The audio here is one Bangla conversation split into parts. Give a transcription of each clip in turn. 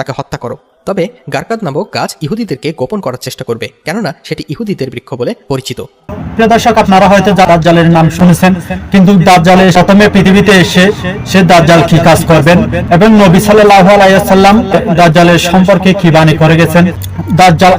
তাকে হত্যা করো। তবে গারকাদ নামক গাছ ইহুদিদেরকে গোপন করার চেষ্টা করবে, কেননা সেটি ইহুদিদের বৃক্ষ বলে পরিচিত। দর্শক, আপনারা হয়তো নাম শুনেছেন, কিন্তু পৃথিবীতে এসে সে দাজ্জাল কি কাজ করবেন? এবং নবী সাল্লাল্লাহু আলাইহি সাল্লাম দাজ্জালের সম্পর্কে কি বাণী করে গেছেন?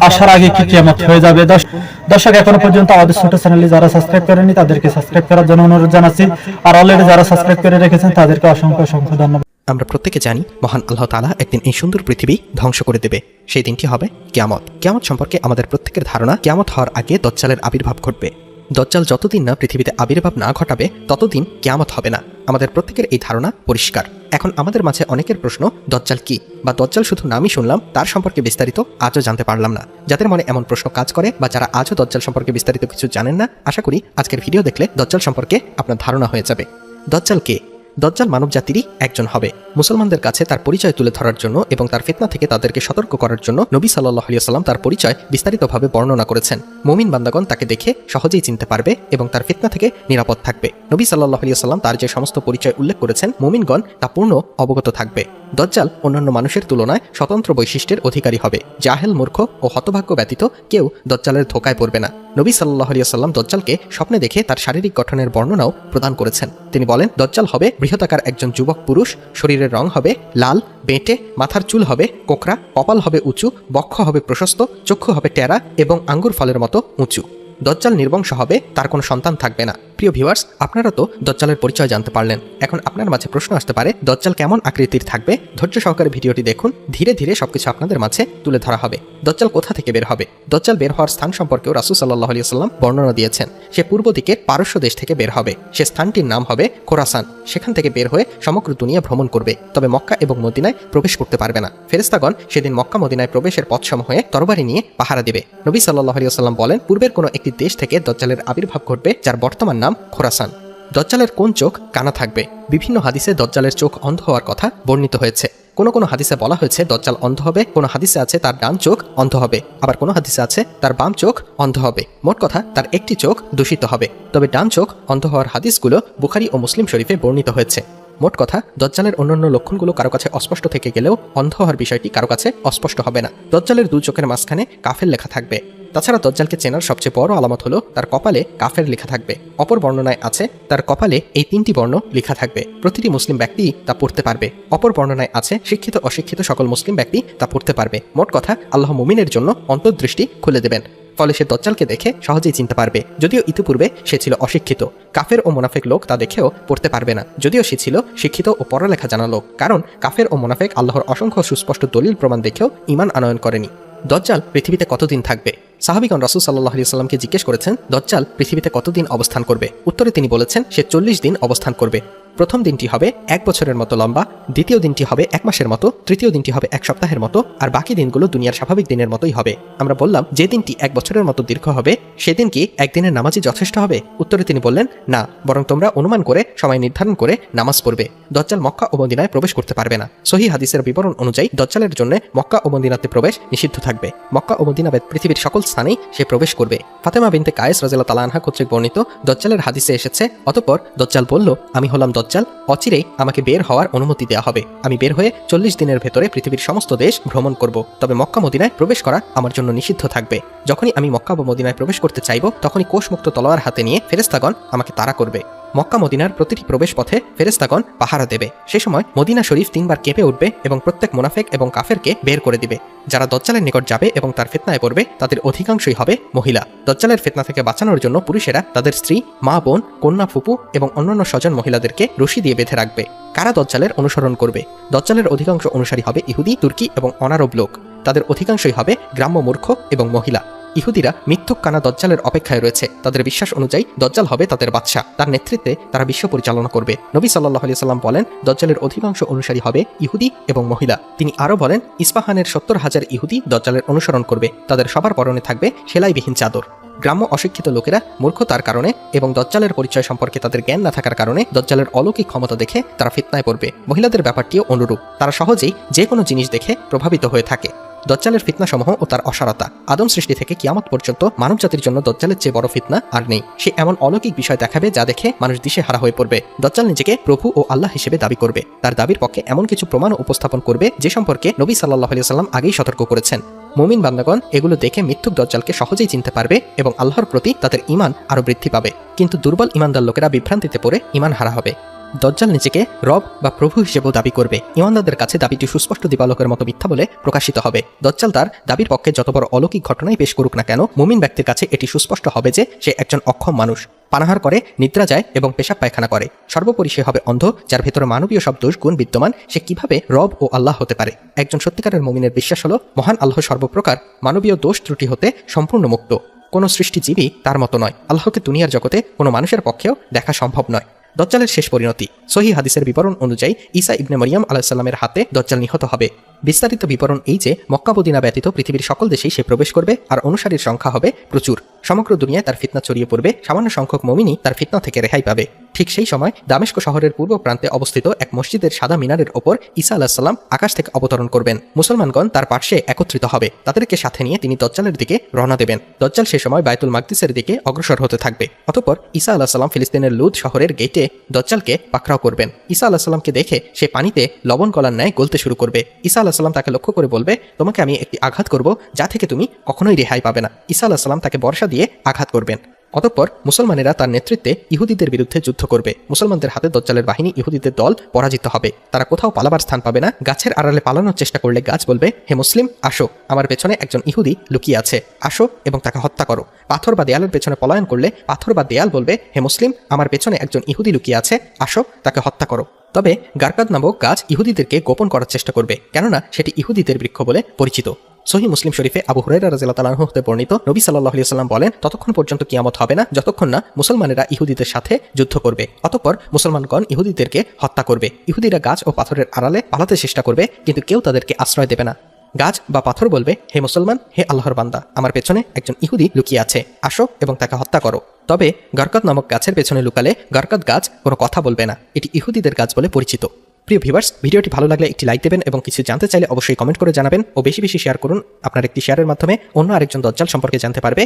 আসার আগে কি কিয়ামত হয়ে যাবে? দর্শ- দর্শক, এখনও পর্যন্ত আমাদের ছোট চ্যানেলে যারা সাবস্ক্রাইব করেনি তাদেরকে সাবস্ক্রাইব করার জন্য অনুরোধ জানাচ্ছি। আর অলরেডি যারা সাবস্ক্রাইব করে রেখেছেন, তাদেরকে অসংখ্য অসংখ্য ধন্যবাদ। আমরা প্রত্যেকে জানি, মহান আল্লাহ তাআলা একদিন এই সুন্দর পৃথিবী ধ্বংস করে দেবে। সেই দিনটি হবে কিয়ামত। কিয়ামত সম্পর্কে আমাদের প্রত্যেকের ধারণা কিয়ামত হওয়ার আগে দজ্জালের আবির্ভাব ঘটবে। দজ্জাল যতদিন না পৃথিবীতে আবির্ভাব না ঘটাবে, ততদিন কিয়ামত হবে না। আমাদের প্রত্যেকের এই ধারণা পরিষ্কার। এখন আমাদের মাঝে অনেকের প্রশ্ন, দজ্জাল কি? বা দজ্জাল শুধু নামই শুনলাম, তার সম্পর্কে বিস্তারিত আজও জানতে পারলাম না। যাদের মনে এমন প্রশ্ন কাজ করে বা যারা আজও দজ্জাল সম্পর্কে বিস্তারিত কিছু জানেন না, আশা করি আজকের ভিডিও দেখলে দজ্জাল সম্পর্কে আপনার ধারণা হয়ে যাবে। দজ্জাল কে? দজ্জাল মানব জাতিরই একজন হবে। মুসলমানদের কাছে তার পরিচয় তুলে ধরার জন্য এবং তার ফিতনা থেকে তাদেরকে সতর্ক করার জন্য নবী সাল্লাহ সাল্লাম তার পরিচয় বিস্তারিতভাবে বর্ণনা করেছেন। মুমিন বান্দাগণ তাকে দেখে সহজেই চিনতে পারবে এবং তার ফিতনা থেকে নিরাপদ থাকবে। নবী সাল্লাহ সাল্লাম তার যে সমস্ত পরিচয় উল্লেখ করেছেন, মুমিনগণ তা পূর্ণ অবগত থাকবে। দজ্জাল অন্যান্য মানুষের তুলনায় স্বতন্ত্র বৈশিষ্ট্যের অধিকারী হবে। জাহেল মূর্খ ও হতভাগ্য ব্যতীত কেউ দজ্জালের ধোকায় পড়বে না। নবী সাল্লাহ সাল্লাম দজ্জালকে স্বপ্নে দেখে তার শারীরিক গঠনের বর্ণনাও প্রদান করেছেন। তিনি বলেন, দজ্জাল হবে বৃহতাকার একজন যুবক পুরুষ শরীরের রং হবে লাল, বেঁটে, মাথার চুল হবে কোকরা কপাল হবে উঁচু, বক্ষ হবে প্রশস্ত, চক্ষু হবে টেরা এবং আঙ্গুর ফলের মতো উঁচু। দজ্জাল নির্বংশ হবে, তার কোনো সন্তান থাকবে না। প্রিয় ভিউয়ার্স, আপনারা তো দজ্জালের পরিচয় জানতে পারলেন। এখন আপনার মাঝে প্রশ্ন আসতে পারে, দজ্জাল কেমন আকৃতির থাকবে? ধৈর্য সহকারে ভিডিওটি দেখুন, ধীরে ধীরে সবকিছু আপনাদের মাঝে তুলে ধরা হবে। দজ্জাল কোথা থেকে বের হবে? দজ্জাল বের হওয়ার স্থান সম্পর্কেও রাসুল সাল্লাহ বর্ণনা দিয়েছেন। সে পূর্ব দিকের পারস্য দেশ থেকে বের হবে। সে স্থানটির নাম হবে খোরাসান। সেখান থেকে বের হয়ে সমগ্র দুনিয়া ভ্রমণ করবে। তবে মক্কা এবং মদিনায় প্রবেশ করতে পারবে না। ফেরেস্তাগণ সেদিন মক্কা মদিনায় প্রবেশের পথসমূহে তরবারি নিয়ে পাহারা দেবে। নবী সাল্লাহ আলিয়া সাল্লাম বলেন, পূর্বের কোনো একটি দেশ থেকে দজ্জালের আবির্ভাব ঘটবে, যার বর্তমান নাম খোরাসান। দজ্জালের কোন চোখ কানা থাকবে? বিভিন্ন হাদিসে দজ্জালের চোখ অন্ধ হওয়ার কথা বর্ণিত হয়েছে। কোনো কোনো হাদিসে বলা হয়েছে, দজ্জাল অন্ধ হবে, কোনো হাদিসে আছে তার ডান চোখ অন্ধ হবে। আবার কোনো হাদিসে আছে তার বাম চোখ অন্ধ হবে। মোট কথা, তার একটি চোখ দূষিত হবে। তবে ডান চোখ অন্ধ হওয়ার হাদিসগুলো বুখারি ও মুসলিম শরীফে বর্ণিত হয়েছে। মোট কথা, দজ্জালের অন্যান্য লক্ষণগুলো কারও কাছে অস্পষ্ট থেকে গেলেও অন্ধ হওয়ার বিষয়টি কারও কাছে অস্পষ্ট হবে না। দজ্জালের দু চোখের মাঝখানে কাফের লেখা থাকবে। তাছাড়া দজ্জালকে চেনার সবচেয়ে বড় আলামত হলো, তার কপালে কাফের লেখা থাকবে। অপর বর্ণনায় আছে, তার কপালে এই তিনটি বর্ণ লেখা থাকবে। প্রতিটি মুসলিম ব্যক্তি তা পড়তে পারবে। অপর বর্ণনায় আছে, শিক্ষিত অশিক্ষিত সকল মুসলিম ব্যক্তি তা পড়তে পারবে। মোট কথা, আল্লাহ মুমিনের জন্য অন্তর্দৃষ্টি খুলে দেবেন। ফলে সে দজ্জালকে দেখে সহজেই চিনতে পারবে। যদিও ইতিপূর্বে সে ছিল অশিক্ষিত। কাফের ও মোনাফেক লোক তা দেখেও পড়তে পারবে না। যদিও সে ছিল শিক্ষিত ও পড়ালেখা জানা লোক, কারণ কাফের ও মোনাফেক আল্লাহর অসংখ্য সুস্পষ্ট দলিল প্রমাণ দেখেও ইমান আনয়ন করেনি। দজ্জাল পৃথিবীতে কতদিন থাকবে? সাহাবিগণ রাসুল সাল্লাহ সাল্লামকে জিজ্ঞেস করেছেন, দজ্জাল পৃথিবীতে কতদিন অবস্থান করবে? উত্তরে তিনি বলেছেন, সে চল্লিশ দিন অবস্থান করবে। প্রথম দিনটি হবে এক বছরের মতো লম্বা, দ্বিতীয় দিনটি হবে এক মাসের মতো, তৃতীয় দিনটি হবে এক সপ্তাহের মতো, আর বাকি দিনগুলো দুনিয়ার স্বাভাবিক দিনের মতোই হবে। আমরা বললাম, যে দিনটি এক বছরের মতো দীর্ঘ হবে সেদিন কি একদিনের নামাজই যথেষ্ট হবে? উত্তরে তিনি বললেন, না, বরং তোমরা অনুমান করে, সময় নির্ধারণ করে নামাজ পড়বে। দজ্জাল মক্কা ও মদিনায় প্রবেশ করতে পারবে না। সহি হাদিসের বিবরণ অনুযায়ী দজ্জালের জন্য মক্কা ও মদিনাতে প্রবেশ নিষিদ্ধ থাকবে। মক্কা ও মদিনা পৃথিবীর সকল স্থানেই সে প্রবেশ করবে। ফাতেমা বিনতে কায়েস রাজিয়াল তালানহা কর্তৃক বর্ণিত, দজ্জালের হাদিসে এসেছে, অতপর দজ্জাল বলল, আমি হলাম দজ্জাল অচিরেই আমাকে বের হওয়ার অনুমতি দেওয়া হবে। আমি বের হয়ে চল্লিশ দিনের ভেতরে পৃথিবীর সমস্ত দেশ ভ্রমণ করব। তবে মক্কা মদিনায় প্রবেশ করা আমার জন্য নিষিদ্ধ থাকবে। যখনই আমি মক্কা বা মদিনায় প্রবেশ করতে চাইব, তখনই কোষমুক্ত তলোয়ার হাতে নিয়ে ফেরেস্তাগণ আমাকে তাড়া করবে। মক্কা মদিনার প্রতিটি প্রবেশ পথে ফেরেস্তাগণ পাহারা দেবে। সে সময় মদিনা শরীফ তিনবার কেঁপে উঠবে এবং প্রত্যেক মুনাফেক এবং কাফেরকে বের করে দিবে। যারা দজ্জালের নিকট যাবে এবং তার ফেতনায় পড়বে, তাদের অধিকাংশই হবে মহিলা। দজ্জালের ফেতনা থেকে বাঁচানোর জন্য পুরুষেরা তাদের স্ত্রী, মা, বোন, কন্যা, ফুপু এবং অন্যান্য স্বজন মহিলাদেরকে রশি দিয়ে বেঁধে রাখবে। কারা দজ্জালের অনুসরণ করবে? দজ্জালের অধিকাংশ অনুসারী হবে ইহুদি, তুর্কি এবং অনারব লোক। তাদের অধিকাংশই হবে গ্রাম্য মূর্খ এবং মহিলা। ইহুদিরা মিথ্যুক কানা দজ্জালের অপেক্ষায় রয়েছে। তাদের বিশ্বাস অনুযায়ী দজ্জাল হবে তাদের বাদশা তার নেতৃত্বে তারা বিশ্ব পরিচালনা করবে। নবী সাল্লাহ সাল্লাম বলেন, দজ্জালের অধিকাংশ অনুসারী হবে ইহুদি এবং মহিলা। তিনি আরও বলেন, ইস্পাহানের সত্তর হাজার ইহুদি দজ্জালের অনুসরণ করবে। তাদের সবার পরনে থাকবে সেলাইবিহীন চাদর। গ্রাম্য অশিক্ষিত লোকেরা মূর্খতার কারণে এবং দজ্জালের পরিচয় সম্পর্কে তাদের জ্ঞান না থাকার কারণে দজ্জালের অলৌকিক ক্ষমতা দেখে তারা ফিতনায় পড়বে। মহিলাদের ব্যাপারটিও অনুরূপ। তারা সহজেই যে কোনো জিনিস দেখে প্রভাবিত হয়ে থাকে। দজ্জালের ফিতনাসমূহ ও তার অসারতা। আদম সৃষ্টি থেকে কিয়ামত পর্যন্ত মানবজাতির জন্য দজ্জালের চেয়ে বড় ফিতনা আর নেই। সে এমন অলৌকিক বিষয় দেখাবে যা দেখে মানুষ দিশে হারা হয়ে পড়বে। দজ্জাল নিজেকে প্রভু ও আল্লাহ হিসেবে দাবি করবে। তার দাবির পক্ষে এমন কিছু প্রমাণ উপস্থাপন করবে যে সম্পর্কে নবী সাল্লাহ আলিয়া সাল্লাম আগেই সতর্ক করেছেন। মুমিন বান্দাগণ এগুলো দেখে মিথ্যুক দজ্জালকে সহজেই চিনতে পারবে এবং আল্লাহর প্রতি তাদের ইমান আরও বৃদ্ধি পাবে। কিন্তু দুর্বল ইমানদার লোকেরা বিভ্রান্তিতে পড়ে ইমান হারা হবে। দজ্জাল নিজেকে রব বা প্রভু হিসেবেও দাবি করবে। ইমানদারদের কাছে দাবিটি সুস্পষ্ট দিবালোকের মতো মিথ্যা বলে প্রকাশিত হবে। দজ্জাল তার দাবির পক্ষে যত বড় অলৌকিক ঘটনাই পেশ করুক না কেন, মুমিন ব্যক্তির কাছে এটি সুস্পষ্ট হবে যে সে একজন অক্ষম মানুষ। পানাহার করে, নিদ্রা যায় এবং পেশাব পায়খানা করে। সর্বোপরি সে হবে অন্ধ, যার ভেতরে মানবীয় সব দোষ গুণ বিদ্যমান। সে কীভাবে রব ও আল্লাহ হতে পারে? একজন সত্যিকারের মুমিনের বিশ্বাস হলো, মহান আল্লাহ সর্বপ্রকার মানবীয় দোষ ত্রুটি হতে সম্পূর্ণ মুক্ত। কোনো সৃষ্টিজীবী তার মতো নয়। আল্লাহকে দুনিয়ার জগতে কোনো মানুষের পক্ষেও দেখা সম্ভব নয়। দজ্জালের শেষ পরিণতি। সহি হাদিসের বিবরণ অনুযায়ী ঈসা ইবনে মরিয়াম আলাহিসাল্লামের হাতে দজ্জাল নিহত হবে। বিস্তারিত বিবরণ এই যে মক্কাবদিনা ব্যতীত পৃথিবীর সকল দেশেই সে প্রবেশ করবে আর অনুসারীর সংখ্যা হবে প্রচুর। সমগ্র দুনিয়ায় তার ফিতনা ছড়িয়ে পড়বে, সামান্য সংখ্যক মমিনী তার ফিতনা থেকে রেহাই পাবে। ঠিক সেই সময় দামেস্ক শহরের পূর্ব প্রান্তে অবস্থিত এক মসজিদের সাদা মিনারের ওপর ঈসা আলাহিসাল্লাম আকাশ থেকে অবতরণ করবেন। মুসলমানগণ তার পার্শ্বে একত্রিত হবে। তাদেরকে সাথে নিয়ে তিনি দজ্জালের দিকে রওনা দেবেন। দজ্জাল সে সময় বায়তুল মাকদিসের দিকে অগ্রসর হতে থাকবে। অতঃপর ঈসা আলাহিসাল্লাম ফিলিস্তিনের লুদ শহরের গেটে দজ্জালকে পাকড়াও করবেন। ঈসা আলাহিসাল্লামকে দেখে সে পানিতে লবণ গলার ন্যায় গলতে শুরু করবে। ঈসা আলাহিসাল্লাম তাকে লক্ষ্য করে বলবে, তোমাকে আমি একটি আঘাত করব যা থেকে তুমি কখনোই রেহাই পাবে না। ঈসা আলাহিসাল্লাম তাকে বর্ষা দিয়ে আঘাত করবেন। অতঃপর মুসলমানেরা তার নেতৃত্বে ইহুদিদের বিরুদ্ধে যুদ্ধ করবে। মুসলমানদের হাতে দজ্জালের বাহিনী ইহুদিদের দল পরাজিত হবে। তারা কোথাও পালাবার স্থান পাবে না। গাছের আড়ালে পালানোর চেষ্টা করলে গাছ বলবে, হে মুসলিম, আসো। আমার পেছনে একজন ইহুদি লুকিয়ে আছে। আসো এবং তাকে হত্যা করো। পাথর বা দেয়ালের পেছনে পলায়ন করলে পাথর বা দেয়াল বলবে, হে মুসলিম, আমার পেছনে একজন ইহুদি লুকিয়ে আছে। আসো, তাকে হত্যা করো। তবে গারকাদ নামক গাছ ইহুদিদেরকে গোপন করার চেষ্টা করবে, কেননা সেটি ইহুদিদের বৃক্ষ বলে পরিচিত। সহি মুসলিম শরীফে আবু হুরাইরা রাজিয়াল্লাহু তাআলা হতে বর্ণিত, নবী আলাইহি সাল্লাম বলেন, ততক্ষণ পর্যন্ত কিয়ামত হবে না, যতক্ষণ না মুসলমানেরা ইহুদিদের সাথে যুদ্ধ করবে। অতঃপর মুসলমানগণ ইহুদিদেরকে হত্যা করবে। ইহুদিরা গাছ ও পাথরের আড়ালে পালাতে চেষ্টা করবে, কিন্তু কেউ তাদেরকে আশ্রয় দেবে না। গাছ বা পাথর বলবে, হে মুসলমান, হে আল্লাহর বান্দা, আমার পেছনে একজন ইহুদি লুকিয়ে আছে। আসো এবং তাকে হত্যা করো। তবে গারকাত নামক গাছের পেছনে লুকালে গারকাত গাছ কোনো কথা বলবে না। এটি ইহুদিদের গাছ বলে পরিচিত। প্রিয় ভিউয়ার্স, ভিডিওটি ভালো লাগলে একটি লাইক দেবেন এবং কিছু জানতে চাইলে অবশ্যই কমেন্ট করে জানাবেন ও বেশি বেশি শেয়ার করুন। আপনার একটি শেয়ারের মাধ্যমে অন্য আরেকজন দজ্জাল সম্পর্কে জানতে পারবে।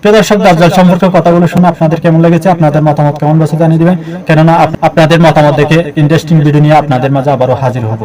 প্রিয় দর্শক, দাজ্জাল সম্পর্কে কথাগুলো শুনে আপনাদের কেমন লেগেছে? আপনাদের মতামত কেমন বসে জানিয়ে দিবেন। কেননা আপনাদের মতামত দেখে ইন্টারেস্টিং ভিডিও নিয়ে আপনাদের মাঝে আবারও হাজির হব।